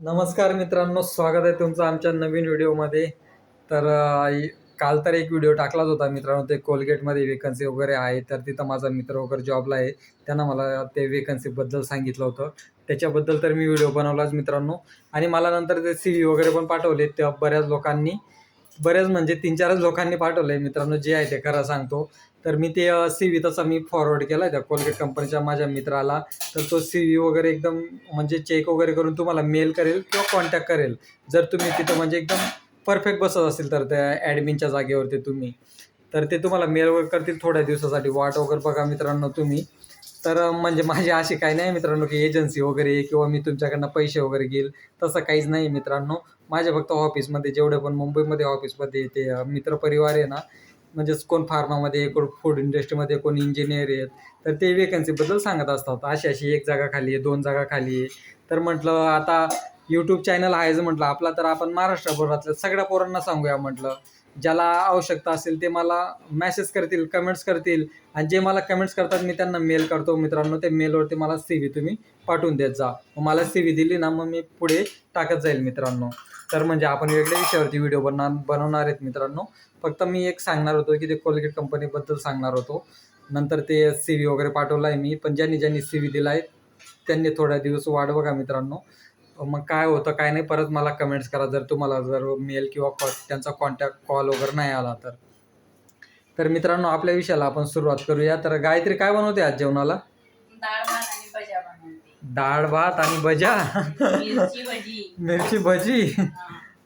नमस्कार मित्रांनो स्वागत आहे तुमचं आमच्या नवीन व्हिडिओमध्ये. तर काल तर एक व्हिडिओ टाकलाच होता मित्रांनो ते कोलगेटमध्ये वेकन्सी वगैरे आहे. तर तिथं माझा मित्र वगैरे जॉबला आहे. त्यांना मला ते वेकन्सीबद्दल सांगितलं होतं. त्याच्याबद्दल तर मी व्हिडिओ बनवलाच मित्रांनो. आणि मला नंतर ते सी व्ही वगैरे पण पाठवले. त्या बऱ्याच लोकांनी बऱ्याच म्हणजे तीन चारच लोकांनी पाठवले मित्रांनो जे आहे ते खरं सांगतो. तर मी ते सी व्ही तसा मी फॉरवर्ड केला आहे त्या कोलगेट कंपनीच्या माझ्या मित्राला. तर तो सी व्ही वगैरे एकदम म्हणजे चेक वगैरे करून तुम्हाला मेल करेल किंवा कॉन्टॅक्ट करेल. जर तुम्ही तिथं म्हणजे एकदम परफेक्ट बसत असेल तर त्या ॲडमिनच्या जागेवरती तुम्ही. तर ते तुम्हाला मेल वगैरे करतील थोड्या दिवसासाठी. वाट वगैरे बघा मित्रांनो तुम्ही. तर म्हणजे माझी अशी काही नाही मित्रांनो की एजन्सी वगैरे आहे किंवा मी तुमच्याकडनं पैसे वगैरे घेईल. तसं काहीच नाही मित्रांनो. माझ्या फक्त ऑफिसमध्ये जेवढे पण मुंबईमध्ये ऑफिसमध्ये ते मित्रपरिवार आहे ना म्हणजेच कोण फार्मामध्ये कोण फूड इंडस्ट्रीमध्ये कोण इंजिनियर आहेत तर ते वेकन्सीबद्दल सांगत असतात. अशी अशी एक जागा खाली आहे दोन जागा खाली आहे. तर म्हटलं आता यूट्यूब चॅनल आहेच म्हटलं आपला तर आपण महाराष्ट्रभरातल्या सगळ्या पोरांना सांगूया म्हटलं. ज्याला आवश्यकता असेल ते मला मॅसेज करतील कमेंट्स करतील. आणि जे मला कमेंट्स करतात मी त्यांना मेल करतो. मित्रांनो ते मेलवरती मला सी व्ही तुम्ही पाठवून देत जा. मला सी व्ही दिली ना मग मी पुढे टाकत जाईल मित्रांनो. तर म्हणजे आपण वेगळ्या विषयावरती व्हिडिओ बनणार बनवणार आहेत मित्रांनो. फक्त मी एक सांगणार होतो की ते कोलगेट कंपनीबद्दल सांगणार होतो. नंतर ते सी व्ही वगैरे पाठवला आहे मी पण ज्यांनी ज्यांनी सी व्ही दिला आहे त्यांनी थोड्या दिवस वाढ बघा मित्रांनो. मग काय होतं काय नाही परत मला कमेंट्स करा. जर तुम्हाला जर मेल किंवा कॉ त्यांचा कॉन्टॅक्ट कॉल वगैरे नाही आला तर. तर मित्रांनो आपल्या विषयाला आपण सुरुवात करूया. तर गायत्री काय बनवते आज जेवणाला डाळ भात आणि भज्या बनवते डाळ भात आणि भजा. मिरची भजी.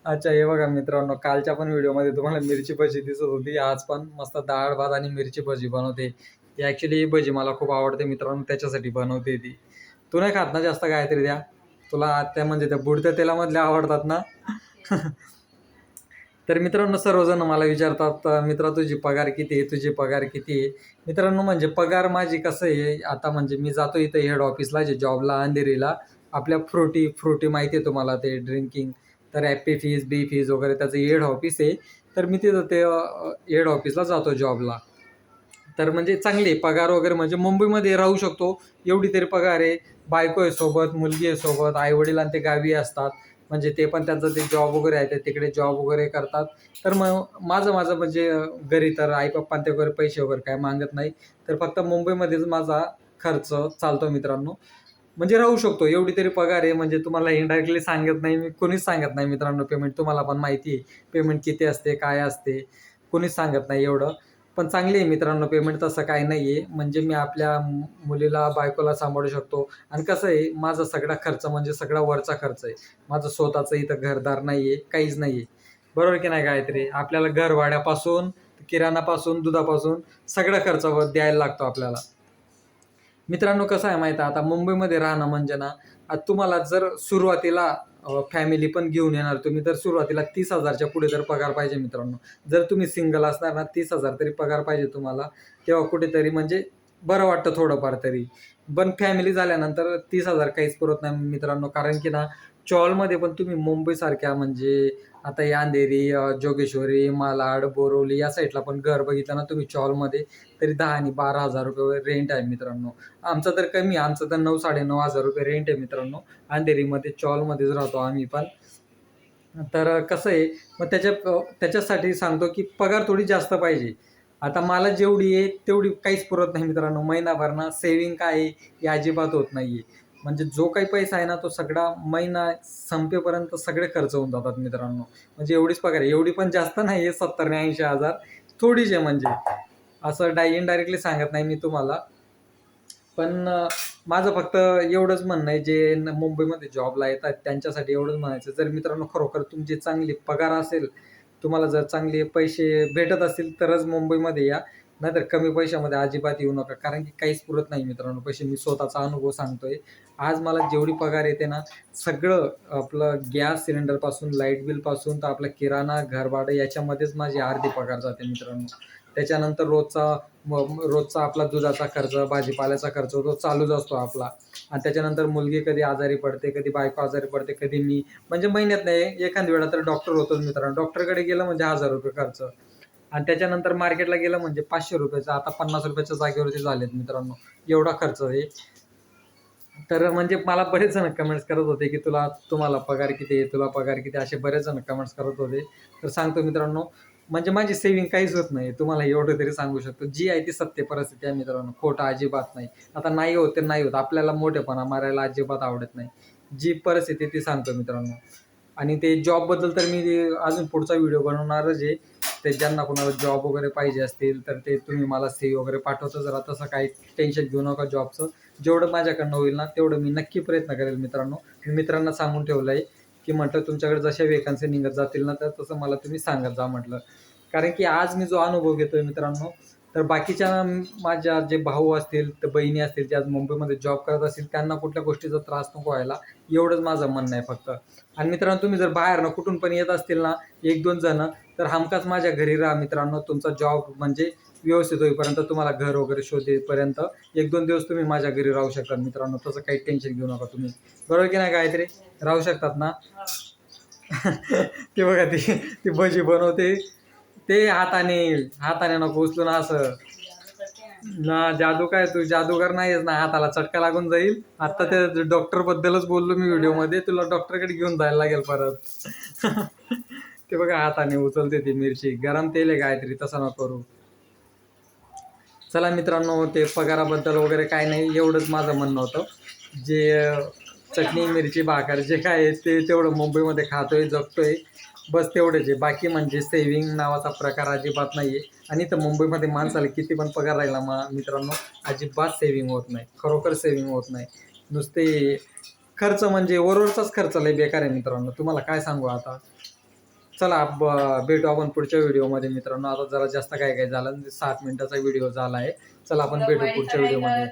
अच्छा हे बघा मित्रांनो कालच्या पण व्हिडिओमध्ये तुम्हाला मिरची भजी दिसत होती. आज पण मस्त डाळ भात आणि मिरची भजी बनवते. ॲक्च्युली ही भजी मला खूप आवडते मित्रांनो त्याच्यासाठी बनवते ती. तू नाही खात ना जास्त काहीतरी द्या तुला त्या म्हणजे त्या बुडत्या तेलामधल्या आवडतात ना? तर मित्रांनो सर्वजण मला विचारतात मित्रा तुझी पगार किती आहे? तुझी पगार किती आहे? मित्रांनो म्हणजे पगार माझी कसं आहे आता म्हणजे मी जातो इथं हेड ऑफिसला जे जॉबला अंधेरीला. आपल्या फ्रुटी फ्रुटी माहिती आहे तुम्हाला ते ड्रिंकिंग तर ॲपी फीज बी फीज वगैरे त्याचं हेड ऑफिस आहे. तर मी तिथं ते हेड ऑफिसला जातो जॉबला तर म्हणजे चांगली पगार वगैरे म्हणजे मुंबईमध्ये राहू शकतो. एवढी तरी पगार आहे. बायको आहे सोबत मुलगी आहे सोबत आईवडील आणि ते गावी असतात. म्हणजे ते पण त्यांचं ते जॉब वगैरे आहे ते तिकडे जॉब वगैरे करतात. तर मग माझं माझं म्हणजे घरी तर आई पप्पा वगैरे पैसे वगैरे काय मागत नाही. तर फक्त मुंबईमध्येच माझा खर्च चालतो मित्रांनो. म्हणजे राहू शकतो एवढी तरी पगार आहे. म्हणजे तुम्हाला इनडायरेक्टली सांगत नाही मी कोणीच सांगत नाही मित्रांनो पेमेंट तुम्हाला पण माहिती आहे पेमेंट किती असते काय असते कोणीच सांगत नाही एवढं. पण चांगली आहे मित्रांनो पेमेंट तसं काही नाही आहे म्हणजे मी आपल्या मुलीला बायकोला सांभाळू शकतो. आणि कसं आहे माझा सगळा खर्च म्हणजे सगळा वरचा खर्च आहे. माझं स्वतःचं इथं घरदार नाही आहे काहीच नाही आहे बरोबर की नाही गायत्री? आपल्याला घरवाड्यापासून किराणापासून दुधापासून सगळा खर्च द्यायला लागतो आपल्याला. मित्रांनो कसं आहे माहिती आहे? आता मुंबईमध्ये राहणं म्हणजे ना आता तुम्हाला जर सुरुवातीला फॅमिली पण घेऊन येणार. तुम्ही तर सुरुवातीला तीस हजारच्या पुढे तर पगार पाहिजे मित्रांनो जर तुम्ही सिंगल असणार ना तीस हजार तरी पगार पाहिजे तुम्हाला तेव्हा कुठेतरी म्हणजे बरं वाटतं थोडंफार तरी. पण फॅमिली झाल्यानंतर तीस हजार काहीच पुरत नाही मित्रांनो कारण की ना चॉलमध्ये पण तुम्ही मुंबईसारख्या म्हणजे आता या अंधेरी अं, जोगेश्वरी मालाड बोरवली या साईडला पण घर बघितलं ना तुम्ही चॉलमध्ये तरी दहा आणि बारा हजार रुपये रेंट आहे मित्रांनो. आमचं तर कमी आहे आमचं तर नऊ साडेनऊ हजार रुपये रेंट आहे मित्रांनो. अंधेरीमध्ये चॉलमध्येच राहतो आम्ही पण. तर कसं आहे मग त्याच्या त्याच्यासाठी सांगतो की पगार थोडी जास्त पाहिजे. आता मला जेवढी आहे तेवढी काहीच पुरत नाही मित्रांनो. महिनाभर ना सेविंग काय आहे हे अजिबात होत नाही आहे म्हणजे जो काही पैसा आहे ना तो सगळा महिना संपेपर्यंत सगळे खर्च होऊन जातात मित्रांनो. म्हणजे एवढीच पगार आहे. एवढी पण जास्त नाही आहे सत्तर ने ऐंशी हजार. थोडीच आहे म्हणजे. असं डाय इनडायरेक्टली सांगत नाही मी तुम्हाला. पण माझं फक्त एवढंच म्हणणं आहे जे मुंबईमध्ये जॉबला येतात त्यांच्यासाठी एवढंच म्हणायचं जर मित्रांनो खरोखर तुमची चांगली पगार असेल तुम्हाला जर चांगले पैसे भेटत असतील तरच मुंबईमध्ये या. नाहीतर कमी पैशामध्ये अजिबात येऊ नका. कारण की काहीच पुरत नाही मित्रांनो. पैसे मी स्वतःचा अनुभव सांगतोय. आज मला जेवढी पगार येते ना सगळं आपलं गॅस सिलेंडरपासून लाइट बिलपासून तर आपलं किराणा घरभाडं याच्यामध्येच माझी अर्धी पगार जाते मित्रांनो. त्याच्यानंतर रोजचा रोजचा आपला दुधाचा खर्च भाजीपाल्याचा खर्च तो चालूच असतो आपला. आणि त्याच्यानंतर मुलगी कधी आजारी पडते कधी बायको आजारी पडते कधी मी. म्हणजे महिन्यात नाही एखाद्या वेळा तर डॉक्टर होतोच मित्रांनो. डॉक्टरकडे गेलं म्हणजे हजार रुपये खर्च. आणि त्याच्यानंतर मार्केटला गेलं म्हणजे पाचशे रुपयाचं आता पन्नास रुपयाच्या जागेवरती झालेत मित्रांनो. एवढा खर्च आहे. तर म्हणजे मला बरेच जण कमेंट्स करत होते की तुला तुम्हाला पगार किती आहे तुला पगार किती असे बरेच जण कमेंट्स करत होते. तर सांगतो मित्रांनो म्हणजे माझी सेविंग काहीच होत नाही. तुम्हाला एवढं तरी सांगू शकतो. जी आहे ती सत्य परिस्थिती आहे मित्रांनो. खोटं अजिबात नाही. आता नाही होत ते नाही होत. आपल्याला मोठेपणा मारायला अजिबात आवडत नाही. जी परिस्थिती ती सांगतो मित्रांनो. आणि ते जॉबबद्दल तर मी अजून पुढचा व्हिडिओ बनवणारच आहे. ते ज्यांना कोणाला जॉब वगैरे पाहिजे असतील तर ते तुम्ही मला सी वगैरे पाठवतो. जरा तसं काही टेन्शन घेऊ नका जॉबचं जेवढं माझ्याकडनं होईल ना तेवढं मी नक्की प्रयत्न करेल मित्रांनो. मी मित्रांना सांगून ठेवलं आहे की म्हटलं तुमच्याकडे जशा वेकन्सी निघत जातील ना तर तसं मला तुम्ही सांगत जा म्हटलं. कारण की आज मी जो अनुभव घेतोय मित्रांनो तर बाकीच्या माझ्या जे भाऊ असतील तर बहिणी असतील जे आज मुंबईमध्ये जॉब करत असतील त्यांना कुठल्या गोष्टीचा त्रास नको व्हायला एवढंच माझं म्हणणं आहे फक्त. आणि मित्रांनो तुम्ही जर बाहेर ना कुठून पण येत असतील ना एक दोन जण तर हमखास माझ्या घरी राहा मित्रांनो. तुमचा जॉब म्हणजे व्यवस्थित होईपर्यंत तुम्हाला घर वगैरे शोधेपर्यंत एक दोन दिवस तुम्ही माझ्या घरी राहू शकता मित्रांनो. तसं काही टेन्शन घेऊ नका तुम्ही. बरोबर की नाही गायत्री? राहू शकतात ना? ते बघा ती ती भजी बनवते. ते हाताने हाताने नको उचलून असं. ना जादू काय तू? जादूगर नाहीस ना. हाताला चटका लागून जाईल. आता त्या डॉक्टर बद्दलच बोललो मी व्हिडिओमध्ये. तुला डॉक्टरकडे घेऊन जायला लागेल परत. ते बघा हाताने उचलते ती मिरची. गरम तेल आहे काहीतरी तसं न करू. चला मित्रांनो ते पगाराबद्दल वगैरे काय नाही. एवढंच माझं म्हणणं होतं. जे चटणी मिरची भाकर जे काय आहे ते तेवढं मुंबईमध्ये खातोय जगतोय. बस तेवढंच आहे. बाकी म्हणजे सेविंग नावाचा प्रकार अजिबात नाही आहे आणि तर मुंबईमध्ये माणसाला किती पण पगार राहिला मा मित्रांनो अजिबात सेविंग होत नाही. खरोखर सेविंग होत नाही. नुसते खर्च म्हणजे वरवरचाच खर्च लय बेकार आहे मित्रांनो. तुम्हाला काय सांगू आता? चला ब- भेटू आपण पुढच्या व्हिडिओमध्ये मित्रांनो. आता जरा जास्त काय काय झालं? सात मिनिटाचा व्हिडिओ झाला आहे चला आपण भेटू पुढच्या व्हिडिओमध्ये.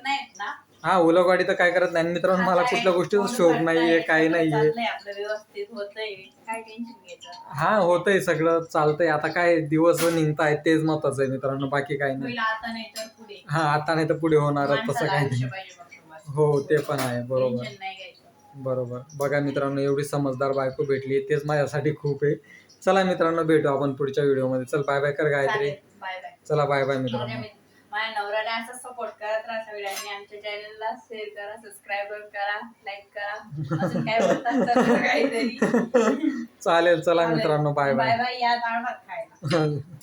हा उलगवाडी तर काय करत नाही. मित्रांनो मला कुठल्या गोष्टीचा शोक नाहीये काही नाहीये. आपलं व्यवस्थित होतंय काय टेन्शन घ्यायचं हा होतंय सगळं चालतंय. आता काय दिवस निघताय तेच महत्वाचं आहे मित्रांनो बाकी काही नाही. होईल आता नाही तर पुढे. हा आता नाही तर पुढे होणार तसं माणसाला काही आयुष्य नाही. पाहिजे फक्त बस. हो ते पण आहे बरोबर. टेन्शन नाही घ्यायचं. बरोबर. बघा मित्रांनो एवढी समजदार बायको भेटली तेच माझ्यासाठी खूप आहे. चला मित्रांनो भेटू आपण पुढच्या व्हिडिओमध्ये. चल बाय बाय कर गायत्री. बाय बाय चला बाय बाय मित्रांनो. मित्र- माझ्या नवऱ्याने असं सपोर्ट करत राहा सगळ्यांनी आमच्या चॅनलला शेअर करा सबस्क्राईब करा लाईक करा. अजून काय बोलतात तर काहीतरी. चालेल चला मित्रांनो बाय बाय बाय बाय या भात खायला.